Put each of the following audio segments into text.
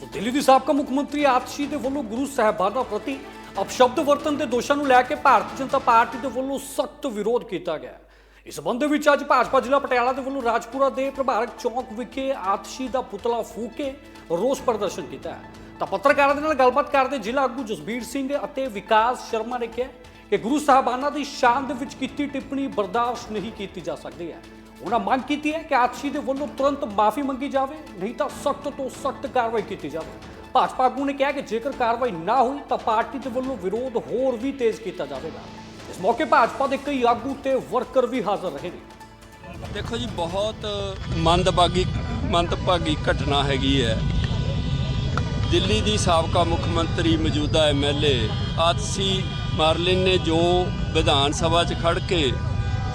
ਸੋ ਦਿੱਲੀ ਦੀ ਸਾਬਕਾ ਮੁੱਖ ਮੰਤਰੀ ਆਤਸ਼ੀ ਦੇ ਵੱਲੋਂ ਗੁਰੂ ਸਾਹਿਬਾਨਾਂ ਪ੍ਰਤੀ ਅਪਸ਼ਬਦ ਵਰਤਨ ਦੇ ਦੋਸ਼ਾਂ ਨੂੰ ਲੈ ਕੇ ਭਾਰਤੀ ਜਨਤਾ ਪਾਰਟੀ ਦੇ ਵੱਲੋਂ ਸਖਤ ਵਿਰੋਧ ਕੀਤਾ ਗਿਆ ਇਸ ਸੰਬੰਧ ਵਿੱਚ ਅੱਜ ਭਾਜਪਾ ਜ਼ਿਲ੍ਹਾ ਪਟਿਆਲਾ ਦੇ ਵੱਲੋਂ ਰਾਜਪੁਰਾ ਦੇ ਪ੍ਰਭਾਰਕ ਚੌਂਕ ਵਿਖੇ ਆਤਸ਼ੀ ਦਾ ਪੁਤਲਾ ਫੂਕ ਕੇ ਰੋਸ ਪ੍ਰਦਰਸ਼ਨ ਕੀਤਾ ਹੈ। ਤਾਂ ਪੱਤਰਕਾਰਾਂ ਦੇ ਨਾਲ ਗੱਲਬਾਤ ਕਰਦੇ ਜ਼ਿਲ੍ਹਾ ਆਗੂ ਜਸਬੀਰ ਸਿੰਘ ਅਤੇ ਵਿਕਾਸ ਸ਼ਰਮਾ ਨੇ ਕਿਹਾ ਕਿ ਗੁਰੂ ਸਾਹਿਬਾਨਾਂ ਦੀ ਸ਼ਾਨ ਦੇ ਵਿੱਚ ਕੀਤੀ ਟਿੱਪਣੀ ਬਰਦਾਸ਼ਤ ਨਹੀਂ ਕੀਤੀ ਜਾ ਸਕਦੀ ਹੈ ਉਹਨਾਂ ਮੰਗ ਕੀਤੀ ਹੈ ਕਿ ਆਤਸ਼ੀ ਦੇ ਵੱਲੋਂ ਤੁਰੰਤ ਮਾਫੀ ਮੰਗੀ ਜਾਵੇ, ਨਹੀਂ ਤਾਂ ਸਖਤ ਤੋਂ ਸਖਤ ਕਾਰਵਾਈ ਕੀਤੀ ਜਾਵੇ। ਭਾਜਪਾ ਆਗੂ ਨੇ ਕਿਹਾ ਕਿ ਜੇਕਰ ਕਾਰਵਾਈ ਨਾ ਹੋਈ ਤਾਂ ਪਾਰਟੀ ਦੇ ਵੱਲੋਂ ਵਿਰੋਧ ਹੋਰ ਵੀ ਤੇਜ਼ ਕੀਤਾ ਜਾਵੇਗਾ। ਇਸ ਮੌਕੇ ਭਾਜਪਾ ਦੇ ਕਈ ਆਗੂ ਤੇ ਵਰਕਰ ਵੀ ਹਾਜ਼ਰ ਰਹੇ ਨੇ। ਦੇਖੋ ਜੀ, ਬਹੁਤ ਮੰਦਭਾਗੀ ਮੰਦਭਾਗੀ ਘਟਨਾ ਹੈਗੀ ਹੈ। ਦਿੱਲੀ ਦੀ ਸਾਬਕਾ ਮੁੱਖ ਮੰਤਰੀ, ਮੌਜੂਦਾ ਐਮਐਲਏ ਆਤਸੀ ਮਾਰਲਿਨ ਨੇ ਜੋ ਵਿਧਾਨ ਸਭਾ 'ਚ ਖੜ ਕੇ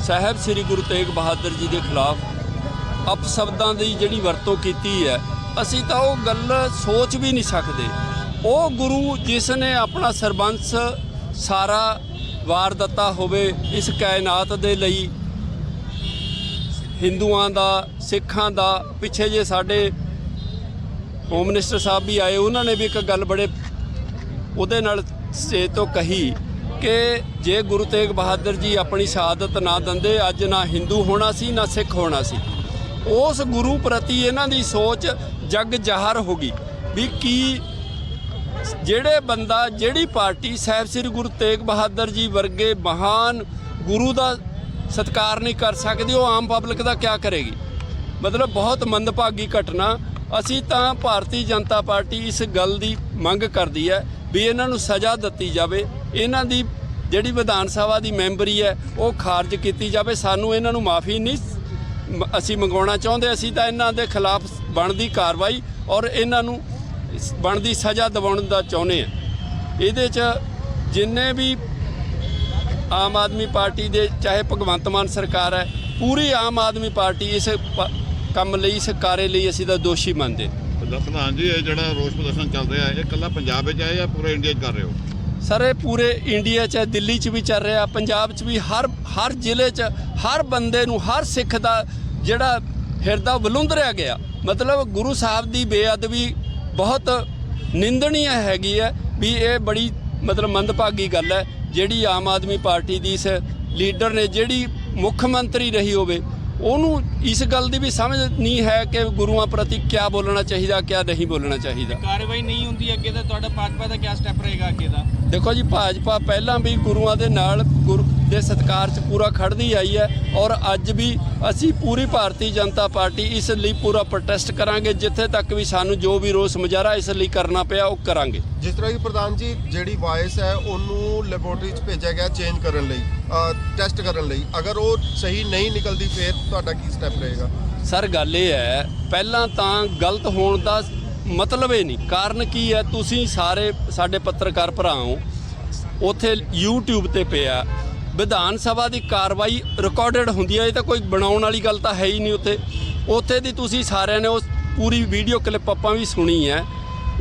ਸਾਹਿਬ ਸ੍ਰੀ ਗੁਰੂ ਤੇਗ ਬਹਾਦਰ ਜੀ ਦੇ ਖਿਲਾਫ ਅਪਸ਼ਬਦਾਂ ਦੀ ਜਿਹੜੀ ਵਰਤੋਂ ਕੀਤੀ ਹੈ, ਅਸੀਂ ਤਾਂ ਉਹ ਗੱਲ ਸੋਚ ਵੀ ਨਹੀਂ ਸਕਦੇ। ਉਹ ਗੁਰੂ ਜਿਸ ਨੇ ਆਪਣਾ ਸਰਬੰਸ ਸਾਰਾ ਵਾਰ ਦਿੱਤਾ ਹੋਵੇ ਇਸ ਕਾਇਨਾਤ ਦੇ ਲਈ ਹਿੰਦੂਆਂ ਦਾ, ਸਿੱਖਾਂ ਦਾ, ਪਿੱਛੇ ਜੇ ਸਾਡੇ ਹੋਮ ਮਿਨਿਸਟਰ ਸਾਹਿਬ ਵੀ ਆਏ, ਉਹਨਾਂ ਨੇ ਵੀ ਇੱਕ ਗੱਲ ਬੜੇ ਉਹਦੇ ਨਾਲ ਸਟੇਜ ਤੋਂ ਕਹੀ ਕਿ ਜੇ ਗੁਰੂ ਤੇਗ ਬਹਾਦਰ ਜੀ ਆਪਣੀ ਸ਼ਹਾਦਤ ਨਾ ਦਿੰਦੇ, ਅੱਜ ਨਾ ਹਿੰਦੂ ਹੋਣਾ ਸੀ, ਨਾ ਸਿੱਖ ਹੋਣਾ ਸੀ। ਉਸ ਗੁਰੂ ਪ੍ਰਤੀ ਇਹਨਾਂ ਦੀ ਸੋਚ ਜਗ ਜ਼ਾਹਰ ਹੋ ਗਈ ਵੀ ਕੀ ਜਿਹੜੇ ਬੰਦਾ, ਜਿਹੜੀ ਪਾਰਟੀ ਸਾਹਿਬ ਸ੍ਰੀ ਗੁਰੂ ਤੇਗ ਬਹਾਦਰ ਜੀ ਵਰਗੇ ਮਹਾਨ ਗੁਰੂ ਦਾ ਸਤਿਕਾਰ ਨਹੀਂ ਕਰ ਸਕਦੀ, ਉਹ ਆਮ ਪਬਲਿਕ ਦਾ ਕੀ ਕਰੇਗੀ? ਮਤਲਬ ਬਹੁਤ ਮੰਦਭਾਗੀ ਘਟਨਾ। ਅਸੀਂ ਤਾਂ ਭਾਰਤੀ ਜਨਤਾ ਪਾਰਟੀ ਇਸ ਗੱਲ ਦੀ ਮੰਗ ਕਰਦੀ ਹੈ ਵੀ ਇਹਨਾਂ ਨੂੰ ਸਜ਼ਾ ਦਿੱਤੀ ਜਾਵੇ। ਇਹਨਾਂ ਦੀ ਜਿਹੜੀ ਵਿਧਾਨ ਸਭਾ ਦੀ ਮੈਂਬਰੀ ਹੈ, ਉਹ ਖਾਰਜ ਕੀਤੀ ਜਾਵੇ। ਸਾਨੂੰ ਇਹਨਾਂ ਨੂੰ ਮਾਫੀ ਨਹੀਂ ਅਸੀਂ ਮੰਗਾਉਣਾ ਚਾਹੁੰਦੇ। ਅਸੀਂ ਤਾਂ ਇਹਨਾਂ ਦੇ ਖਿਲਾਫ ਬਣਦੀ ਕਾਰਵਾਈ ਔਰ ਇਹਨਾਂ ਨੂੰ ਬਣਦੀ ਸਜ਼ਾ ਦਿਵਾਉਣ ਦਾ ਚਾਹੁੰਦੇ ਆ ਇਹਦੇ 'ਚ ਜਿੰਨੇ ਵੀ ਆਮ ਆਦਮੀ ਪਾਰਟੀ ਦੇ, ਚਾਹੇ ਭਗਵੰਤ ਮਾਨ ਸਰਕਾਰ ਹੈ, ਪੂਰੀ ਆਮ ਆਦਮੀ ਪਾਰਟੀ ਇਸ ਕੰਮ ਲਈ, ਇਸ ਕਾਰੇ ਲਈ ਅਸੀਂ ਤਾਂ ਦੋਸ਼ੀ ਮੰਨਦੇ ਪ੍ਰਧਾਨ ਜੀ, ਇਹ ਜਿਹੜਾ ਰੋਸ ਪ੍ਰਦਰਸ਼ਨ ਚੱਲ ਰਿਹਾ, ਇਹ ਇਕੱਲਾ ਪੰਜਾਬ ਵਿੱਚ ਹੈ ਜਾਂ ਪੂਰੇ ਇੰਡੀਆ 'ਚ ਕਰ ਰਹੇ ਹੋ? ਸਰ ਇਹ ਪੂਰੇ ਇੰਡੀਆ 'ਚ ਹੈ, ਦਿੱਲੀ 'ਚ ਵੀ ਚੱਲ ਰਿਹਾ ਪੰਜਾਬ 'ਚ ਵੀ ਹਰ ਹਰ ਜ਼ਿਲ੍ਹੇ 'ਚ ਹਰ ਬੰਦੇ ਨੂੰ ਹਰ ਸਿੱਖ ਦਾ ਜਿਹੜਾ ਹਿਰਦਾ ਬਲੁੰਦਰਿਆ ਗਿਆ। ਮਤਲਬ ਗੁਰੂ ਸਾਹਿਬ ਦੀ ਬੇਅਦਬੀ ਬਹੁਤ ਨਿੰਦਣੀय ਹੈਗੀ ਹੈ ਵੀ ਇਹ ਬੜੀ ਮਤਲਬ ਮੰਦਭਾਗੀ ਗੱਲ ਹੈ। ਜਿਹੜੀ ਆਮ ਆਦਮੀ ਪਾਰਟੀ ਦੀ ਇਸ ਲੀਡਰ ਨੇ ਜਿਹੜੀ ਮੁੱਖ ਮੰਤਰੀ ਰਹੀ ਹੋਵੇ ਉਹਨੂੰ ਇਸ ਗੱਲ ਦੀ ਵੀ ਸਮਝ ਨਹੀਂ ਹੈ ਕਿ ਗੁਰੂਆਂ ਪ੍ਰਤੀ ਕਿਆ ਬੋਲਣਾ ਚਾਹੀਦਾ ਕਿਆ ਨਹੀਂ ਬੋਲਣਾ ਚਾਹੀਦਾ। ਕਾਰਵਾਈ ਨਹੀਂ ਹੁੰਦੀ ਅੱਗੇ ਤਾਂ ਤੁਹਾਡਾ ਭਾਜਪਾ ਦਾ ਕੀ ਸਟੈਪ ਰਹੇਗਾ ਅੱਗੇ ਦਾ? ਦੇਖੋ ਜੀ ਭਾਜਪਾ ਪਹਿਲਾਂ ਵੀ ਗੁਰੂਆਂ ਦੇ ਨਾਲ ਗੁਰੂ ਦੇ ਸਤਕਾਰ 'ਚ ਪੂਰਾ ਖੜਦੀ ਆਈ ਹੈ ਔਰ ਅੱਜ ਵੀ ਅਸੀਂ ਪੂਰੀ ਭਾਰਤੀ ਜਨਤਾ ਪਾਰਟੀ ਇਸ ਲਈ ਪੂਰਾ ਪ੍ਰੋਟੈਸਟ ਕਰਾਂਗੇ ਜਿੱਥੇ ਤੱਕ ਵੀ ਸਾਨੂੰ ਜੋ ਵੀ ਰੋਸ ਮੁਜ਼ਾਹਰਾ ਇਸ ਲਈ ਕਰਨਾ ਪਿਆ ਉਹ ਕਰਾਂਗੇ। ਜਿਸ ਤਰ੍ਹਾਂ ਕਿ ਪ੍ਰਧਾਨ ਜੀ ਜਿਹੜੀ ਵਾਇਸ ਹੈ ਉਹਨੂੰ ਲੈਬੋਰੇਟਰੀ 'ਚ ਭੇਜਿਆ ਗਿਆ ਚੇਂਜ ਕਰਨ ਲਈ ਟੈਸਟ ਕਰਨ ਲਈ। ਅਗਰ ਉਹ ਸਹੀ ਨਹੀਂ ਨਿਕਲਦੀ ਫਿਰ ਤੁਹਾਡਾ ਕੀ ਸਟੈਪ ਰਹੇਗਾ? ਸਰ ਗੱਲ ਇਹ ਹੈ ਪਹਿਲਾਂ ਤਾਂ ਗਲਤ ਹੋਣ ਦਾ ਮਤਲਬ ਇਹ ਨਹੀਂ। ਕਾਰਨ ਕੀ ਹੈ? ਤੁਸੀਂ ਸਾਰੇ ਸਾਡੇ ਪੱਤਰਕਾਰ ਭਰਾ ਹੋ ਉੱਥੇ YouTube ਤੇ ਪਿਆ। ਵਿਧਾਨ ਸਭਾ ਦੀ ਕਾਰਵਾਈ ਰਿਕਾਰਡਡ ਹੁੰਦੀ ਹੈ ਇਹ ਤਾਂ ਕੋਈ ਬਣਾਉਣ ਵਾਲੀ ਗੱਲ ਤਾਂ ਹੈ ਹੀ ਨਹੀਂ ਉੱਥੇ। ਉੱਥੇ ਦੀ ਤੁਸੀਂ ਸਾਰਿਆਂ ਨੇ ਉਸ ਪੂਰੀ ਵੀਡੀਓ ਕਲਿੱਪ ਆਪਾਂ ਵੀ ਸੁਣੀ ਹੈ।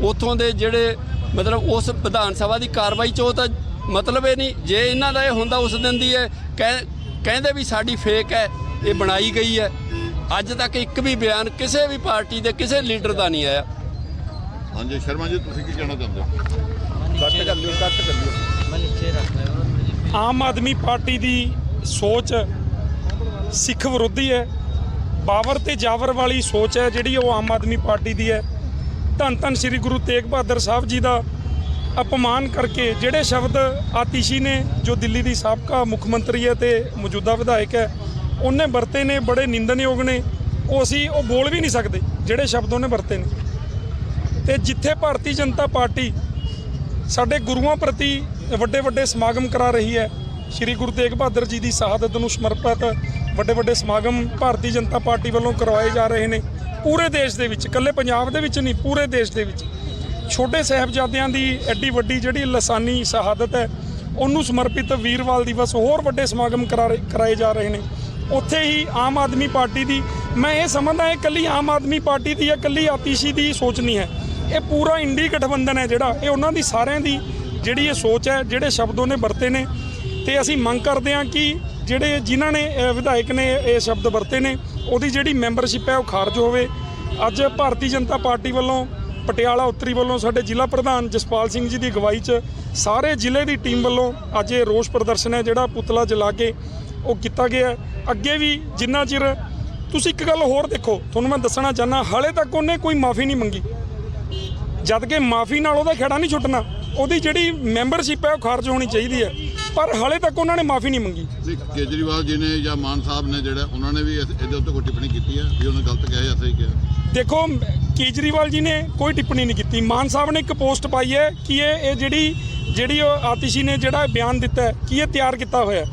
ਉੱਥੋਂ ਦੇ ਜਿਹੜੇ ਮਤਲਬ ਉਸ ਵਿਧਾਨ ਸਭਾ ਦੀ ਕਾਰਵਾਈ 'ਚ ਉਹ ਤਾਂ ਮਤਲਬ ਇਹ ਨਹੀਂ ਜੇ ਇਹਨਾਂ ਦਾ ਇਹ ਹੁੰਦਾ ਉਸ ਦਿਨ ਦੀ ਹੈ ਕਹਿ- ਕਹਿੰਦੇ ਵੀ ਸਾਡੀ ਫੇਕ ਹੈ ਇਹ ਬਣਾਈ ਗਈ ਹੈ। ਅੱਜ ਤੱਕ ਇੱਕ ਵੀ ਬਿਆਨ ਕਿਸੇ ਵੀ ਪਾਰਟੀ ਦੇ ਕਿਸੇ ਲੀਡਰ ਦਾ ਨਹੀਂ ਆਇਆ। ਹਾਂਜੀ ਸ਼ਰਮਾ ਜੀ ਤੁਸੀਂ ਕੀ ਕਹਿਣਾ ਚਾਹੁੰਦੇ ਹੋ? ਕੱਟ ਕਰ ਲਿਓ ਕੱਟ ਕਰ ਲਿਓ। ਆਮ ਆਦਮੀ ਪਾਰਟੀ ਦੀ ਸੋਚ ਸਿੱਖ ਵਿਰੋਧੀ ਹੈ। ਬਾਵਰ ਤੇ ਜਾਵਰ ਵਾਲੀ ਸੋਚ ਹੈ ਜਿਹੜੀ ਉਹ ਆਮ ਆਦਮੀ ਪਾਰਟੀ ਦੀ ਹੈ। ਧੰਨ ਧੰਨ ਸ੍ਰੀ ਗੁਰੂ ਤੇਗ ਬਹਾਦਰ ਸਾਹਿਬ ਜੀ ਦਾ ਅਪਮਾਨ ਕਰਕੇ ਜਿਹੜੇ ਸ਼ਬਦ ਆਤਿਸ਼ੀ ਨੇ, ਜੋ ਦਿੱਲੀ ਦੀ ਸਾਬਕਾ ਮੁੱਖ ਮੰਤਰੀ ਹੈ ਤੇ ਮੌਜੂਦਾ ਵਿਧਾਇਕ ਹੈ, ਉਹਨੇ ਵਰਤੇ ਨੇ, ਬੜੇ ਨਿੰਦਣਯੋਗ ਨੇ। ਉਹ ਅਸੀਂ ਉਹ ਬੋਲ ਵੀ ਨਹੀਂ ਸਕਦੇ, ਜਿਹੜੇ ਸ਼ਬਦ ਉਹਨੇ ਵਰਤੇ ਨੇ। ਤੇ ਜਿੱਥੇ ਭਾਰਤੀ ਜਨਤਾ ਪਾਰਟੀ ਸਾਡੇ ਗੁਰੂਆਂ ਪ੍ਰਤੀ ਵੱਡੇ ਵੱਡੇ ਸਮਾਗਮ ਕਰਾ ਰਹੀ ਹੈ। ਸ੍ਰੀ ਗੁਰੂ ਤੇਗ ਬਹਾਦਰ ਜੀ ਦੀ ਸ਼ਹਾਦਤ ਨੂੰ ਸਮਰਪਿਤ ਵੱਡੇ ਵੱਡੇ ਸਮਾਗਮ ਭਾਰਤੀ ਜਨਤਾ ਪਾਰਟੀ ਵੱਲੋਂ ਕਰਵਾਏ ਜਾ ਰਹੇ ਨੇ। ਪੂਰੇ ਦੇਸ਼ ਦੇ ਵਿੱਚ, ਇਕੱਲੇ ਪੰਜਾਬ ਦੇ ਵਿੱਚ ਨਹੀਂ, ਪੂਰੇ ਦੇਸ਼ ਦੇ ਵਿੱਚ। ਛੋਟੇ ਸਾਹਿਬਜ਼ਾਦਿਆਂ ਦੀ ਐਡੀ ਵੱਡੀ ਜਿਹੜੀ ਲਸਾਨੀ ਸ਼ਹਾਦਤ ਹੈ, ਉਹਨੂੰ ਸਮਰਪਿਤ ਵੀਰਵਾਲ ਦਿਵਸ ਹੋਰ ਵੱਡੇ ਸਮਾਗਮ ਕਰਾ ਰਹੇ- ਕਰਾਏ ਜਾ ਰਹੇ ਨੇ। ਉੱਥੇ ਹੀ ਆਮ ਆਦਮੀ ਪਾਰਟੀ ਦੀ, ਮੈਂ ਇਹ ਸਮਝਦਾ ਇਹ ਇਕੱਲੀ ਆਮ ਆਦਮੀ ਪਾਰਟੀ ਦੀ ਜਾਂ ਇਕੱਲੀ ਆਤੀਸ਼ੀ ਦੀ ਸੋਚ ਨਹੀਂ ਹੈ। ਇਹ ਪੂਰਾ ਇੰਡੀ ਗਠਬੰਧਨ ਹੈ ਜਿਹੜਾ, ਇਹ ਉਹਨਾਂ ਦੀ ਸਾਰਿਆਂ ਦੀ ਜਿਹੜੀ ਇਹ ਸੋਚ ਹੈ, ਜਿਹੜੇ ਸ਼ਬਦ ਉਹਨੇ ਵਰਤੇ ਨੇ, ਤੇ ਅਸੀਂ ਮੰਗ ਕਰਦੇ ਹਾਂ ਕਿ ਜਿਹੜੇ ਜਿਨ੍ਹਾਂ ਨੇ ਵਿਧਾਇਕ ਨੇ ਇਹ ਸ਼ਬਦ ਵਰਤੇ ਨੇ, ਉਹਦੀ ਜਿਹੜੀ ਮੈਂਬਰਸ਼ਿਪ ਹੈ ਉਹ ਖਾਰਜ ਹੋਵੇ। ਅੱਜ ਭਾਰਤੀ ਜਨਤਾ ਪਾਰਟੀ ਵੱਲੋਂ ਪਟਿਆਲਾ ਉੱਤਰੀ ਵੱਲੋਂ ਸਾਡੇ ਜ਼ਿਲ੍ਹਾ ਪ੍ਰਧਾਨ ਜਸਪਾਲ ਸਿੰਘ ਜੀ ਦੀ ਅਗਵਾਈ 'ਚ ਸਾਰੇ ਜ਼ਿਲ੍ਹੇ ਦੀ ਟੀਮ ਵੱਲੋਂ ਅੱਜ ਇਹ ਰੋਸ ਪ੍ਰਦਰਸ਼ਨ ਹੈ, ਜਿਹੜਾ ਪੁਤਲਾ ਜਲਾ ਕੇ ਉਹ ਕੀਤਾ ਗਿਆ ਅੱਗੇ ਵੀ ਜਿੰਨਾ ਚਿਰ, ਤੁਸੀਂ ਇੱਕ ਗੱਲ ਹੋਰ ਦੇਖੋ, ਤੁਹਾਨੂੰ ਮੈਂ ਦੱਸਣਾ ਚਾਹਨਾ ਹਾਲੇ ਤੱਕ ਉਹਨੇ ਕੋਈ ਮਾਫੀ ਨਹੀਂ ਮੰਗੀ। ਜਦ ਕਿ ਮਾਫੀ ਨਾਲ ਉਹਦਾ ਖੇੜਾ ਨਹੀਂ ਛੁੱਟਣਾ। ਉਹਦੀ ਜਿਹੜੀ ਮੈਂਬਰਸ਼ਿਪ ਹੈ ਉਹ ਖਾਰਜ ਹੋਣੀ ਚਾਹੀਦੀ ਹੈ। ਪਰ ਹਾਲੇ ਤੱਕ ਉਹਨਾਂ ਨੇ ਮਾਫੀ ਨਹੀਂ ਮੰਗੀ। ਜੀ ਕੇਜਰੀਵਾਲ ਜੀ ਨੇ ਜਾਂ ਮਾਨ ਸਾਹਿਬ ਨੇ ਜਿਹੜਾ ਉਹਨਾਂ ਨੇ ਵੀ ਇਸ- ਇਹਦੇ ਉੱਤੇ ਕੋਈ ਟਿੱਪਣੀ ਕੀਤੀ ਹੈ? ਵੀ ਉਹਨੇ ਗਲਤ ਕਿਹਾ ਜਾਂ ਸਹੀ ਕਿਹਾ? ਦੇਖੋ ਕੇਜਰੀਵਾਲ ਜੀ ਨੇ ਕੋਈ ਟਿੱਪਣੀ ਨਹੀਂ ਕੀਤੀ। ਮਾਨ ਸਾਹਿਬ ਨੇ ਇੱਕ ਪੋਸਟ ਪਾਈ ਹੈ ਕਿ ਇਹ ਇਹ ਜਿਹੜੀ ਜਿਹੜੀ ਉਹ ਆਤਿਸ਼ੀ ਨੇ ਜਿਹੜਾ ਬਿਆਨ ਦਿੱਤਾ ਹੈ ਕਿ ਇਹ ਤਿਆਰ ਕੀਤਾ ਹੋਇਆ ਹੈ।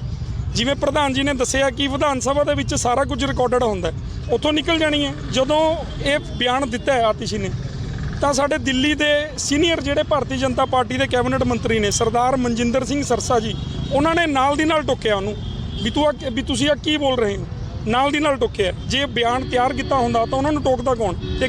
ਜਿਵੇਂ ਪ੍ਰਧਾਨ ਜੀ ਨੇ ਦੱਸਿਆ ਕਿ ਵਿਧਾਨ ਸਭਾ ਦੇ ਵਿੱਚ ਸਾਰਾ ਕੁਝ ਰਿਕਾਰਡਡ ਹੁੰਦਾ ਹੈ। ਉੱਥੋਂ ਨਿਕਲ ਜਾਣੀ ਹੈ। ਜਦੋਂ ਇਹ ਬਿਆਨ ਦਿੱਤਾ ਹੈ ਆਤਿਸ਼ੀ ਨੇ। ਤਾਂ ਸਾਡੇ ਦਿੱਲੀ ਦੇ ਸੀਨੀਅਰ ਜਿਹੜੇ ਭਾਰਤੀ ਜਨਤਾ ਪਾਰਟੀ ਦੇ ਕੈਬਨਿਟ ਮੰਤਰੀ ਨੇ, ਸਰਦਾਰ ਮਨਜਿੰਦਰ ਸਿੰਘ ਸਰਸਾ ਜੀ, ਉਹਨਾਂ ਨੇ ਨਾਲ ਦੀ ਨਾਲ ਟੋਕਿਆ ਉਹਨੂੰ ਵੀ ਤੂੰ ਆ ਵੀ ਤੁਸੀਂ ਆ ਕੀ ਬੋਲ ਰਹੇ ਹੋ? ਨਾਲ ਦੀ ਨਾਲ ਟੋਕਿਆ। ਜੇ ਬਿਆਨ ਤਿਆਰ ਕੀਤਾ ਹੁੰਦਾ ਤਾਂ ਉਹਨਾਂ ਨੂੰ ਟੋਕਦਾ ਕੌਣ? ਤੇ